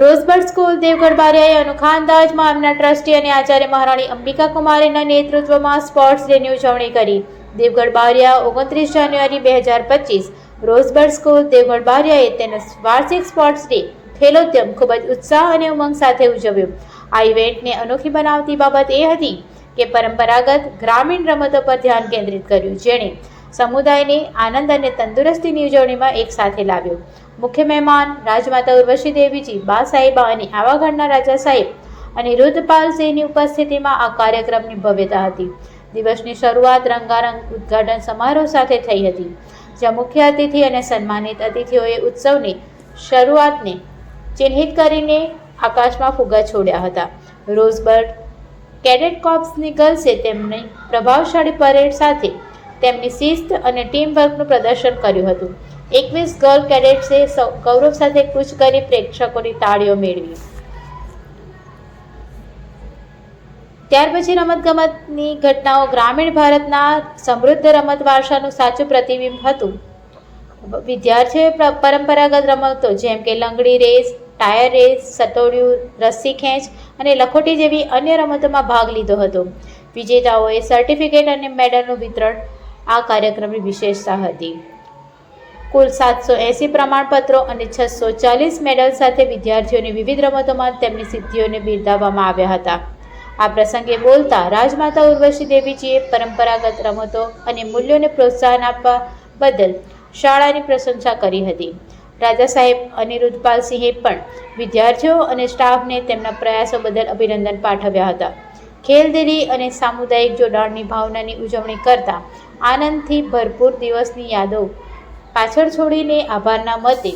રોઝબર્ડ school Devgadh બારિયાએ અનોખા અંદાજમાં એમના ટ્રસ્ટી અને આચાર્ય મહારાણી અંબિકા કુમારીના નેતૃત્વમાં સ્પોર્ટ્સ ડેની ઉજવણી કરી. દેવગઢ બારિયા ઓગણત્રીસ જાન્યુઆરી બે હજાર પચીસ. રોઝબર્ડ સ્કૂલ દેવગઢ બારિયાએ તેનો વાર્ષિક સ્પોર્ટ્સ ડે, ખેલોદ્યમ ખૂબ જ ઉત્સાહ અને ઉમંગ સાથે ઉજવ્યો. આ ઇવેન્ટને અનોખી બનાવતી બાબત એ હતી કે પરંપરાગત ગ્રામીણ રમતો પર ધ્યાન કેન્દ્રિત કર્યું, જેણે સમુદાયને આનંદ અને તંદુરસ્તીની ઉજવણીમાં એક સાથે લાવ્યો. મુખ્ય મહેમાન રાજમાતા ઉર્વશી દેવીજી બા સાહેબા અને આવાગઢના રાજા સાહેબ અને રુદ્રપાલસિંહની ઉપસ્થિતિમાં આ કાર્યક્રમની ભવ્યતા હતી. દિવસની શરૂઆત રંગારંગ ઉદ્ઘાટન સમારોહ સાથે થઈ હતી. જ્યાં મુખ્ય અતિથિ અને સન્માનિત અતિથિઓએ ઉત્સવની, શરૂઆતને ચિહ્નિત કરીને આકાશમાં ફુગ્ગા છોડ્યા હતા. રોઝબર્ટ કેડેટ કોર્પ્સની ગર્લ્સે તેમની પ્રભાવશાળી પરેડ સાથે તેમની શિસ્ત અને ટીમ વર્કનું પ્રદર્શન કર્યું હતું. એકવીસ ગર્લ કેડેટ્સે ગૌરવ સાથે કૂચ કરી પ્રેક્ષકોની તાળીઓ મેળવી. ત્યાર પછી રમતગમતની ઘટનાઓ ગ્રામીણ ભારતના સમૃદ્ધ રમત વારસાનું સાચું પ્રતિબિંબ હતું. વિદ્યાર્થીઓએ પરંપરાગત રમતો જેમ કે લંગડી રેસ, ટાયર રેસ, સટોડિયું, રસ્સી ખેંચ અને લખોટી જેવી અન્ય રમતોમાં ભાગ લીધો હતો. વિજેતાઓએ સર્ટિફિકેટ અને મેડલનું વિતરણ આ કાર્યક્રમની વિશેષતા હતી. કુલ સાતસો એંસી પ્રમાણપત્રો અને છસો ચાલીસ મેડલ સાથે વિદ્યાર્થીઓની વિવિધ રમતોમાં તેમની સિદ્ધિઓને બિરદાવવામાં આવ્યા હતા. આ પ્રસંગે બોલતા રાજમાતા ઉર્વશી દેવીજીએ પરંપરાગત રમતો અને મૂલ્યોને પ્રોત્સાહન આપવા બદલ શાળાની પ્રશંસા કરી હતી. રાજા સાહેબ અનિરુદ્ધપાલસિંહે પણ વિદ્યાર્થીઓ અને સ્ટાફને તેમના પ્રયાસો બદલ અભિનંદન પાઠવ્યા હતા. ખેલદિલી અને સામુદાયિક જોડાણની ભાવનાની ઉજવણી કરતા આનંદથી ભરપૂર દિવસની યાદો. પાછળ છોડીને આભારના મતે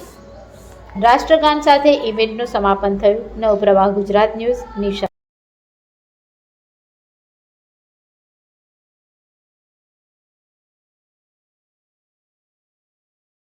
રાષ્ટ્રગાન સાથે ઇવેન્ટનું સમાપન થયું. નવપ્રવાહ ગુજરાત ન્યૂઝ, નિશા.